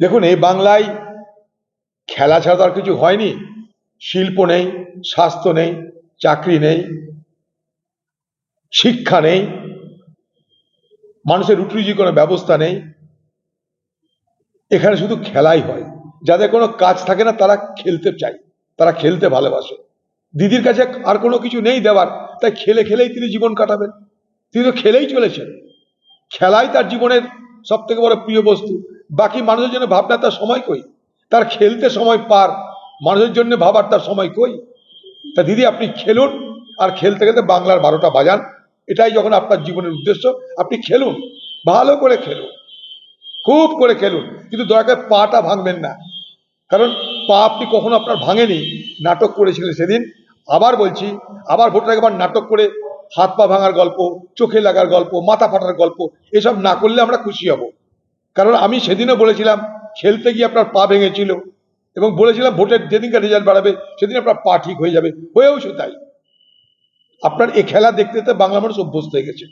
দেখুন, এই বাংলায় খেলা ছাড়া আর কিছু হয়নি। শিল্প নেই, স্বাস্থ্য নেই, চাকরি নেই, শিক্ষা নেই, মানুষের রুটি রুজি কোনো ব্যবস্থা নেই। এখানে শুধু খেলাই হয়। যাদের কোনো কাজ থাকে না, তারা খেলতে চায়, তারা খেলতে ভালোবাসে। দিদির কাছে আর কোনো কিছু নেই দেওয়ার, তাই খেলে খেলেই তিনি জীবন কাটাবেন। তিনি তো খেলেই চলেছেন। খেলাই তার জীবনের সব থেকে বড় প্রিয় বস্তু। বাকি মানুষের জন্য ভাবনা তার সময় কই? তার খেলতে সময় পার। মানুষের জন্য ভাবার তার সময় কই? তা দিদি, আপনি খেলুন আর খেলতে খেলতে বাংলার বারোটা বাজান। এটাই যখন আপনার জীবনের উদ্দেশ্য, আপনি খেলুন, ভালো করে খেলুন, খুব করে খেলুন। কিন্তু দয়া করে পাটা ভাঙবেন না। কারণ পা আপনি কখনো আপনার ভাঙেনি। নাটক করেছিলেন সেদিন। আবার বলছি, আবার ভোটার একবার নাটক করে হাত পা ভাঙার গল্প, চোখে লাগার গল্প, মাথা ফাটার গল্প, এসব না করলে আমরা খুশি হব। কারণ আমি সেদিনও বলেছিলাম, খেলতে গিয়ে আপনার পা ভেঙেছিল এবং বলেছিলাম ভোটের যেদিনকার রেজাল্ট বাড়াবে, সেদিন আপনার পা ঠিক হয়ে যাবে। হয়েও সে তাই। আপনার এ খেলা দেখতে দেখতে বাংলা মানুষ অভ্যস্ত হয়ে গেছে।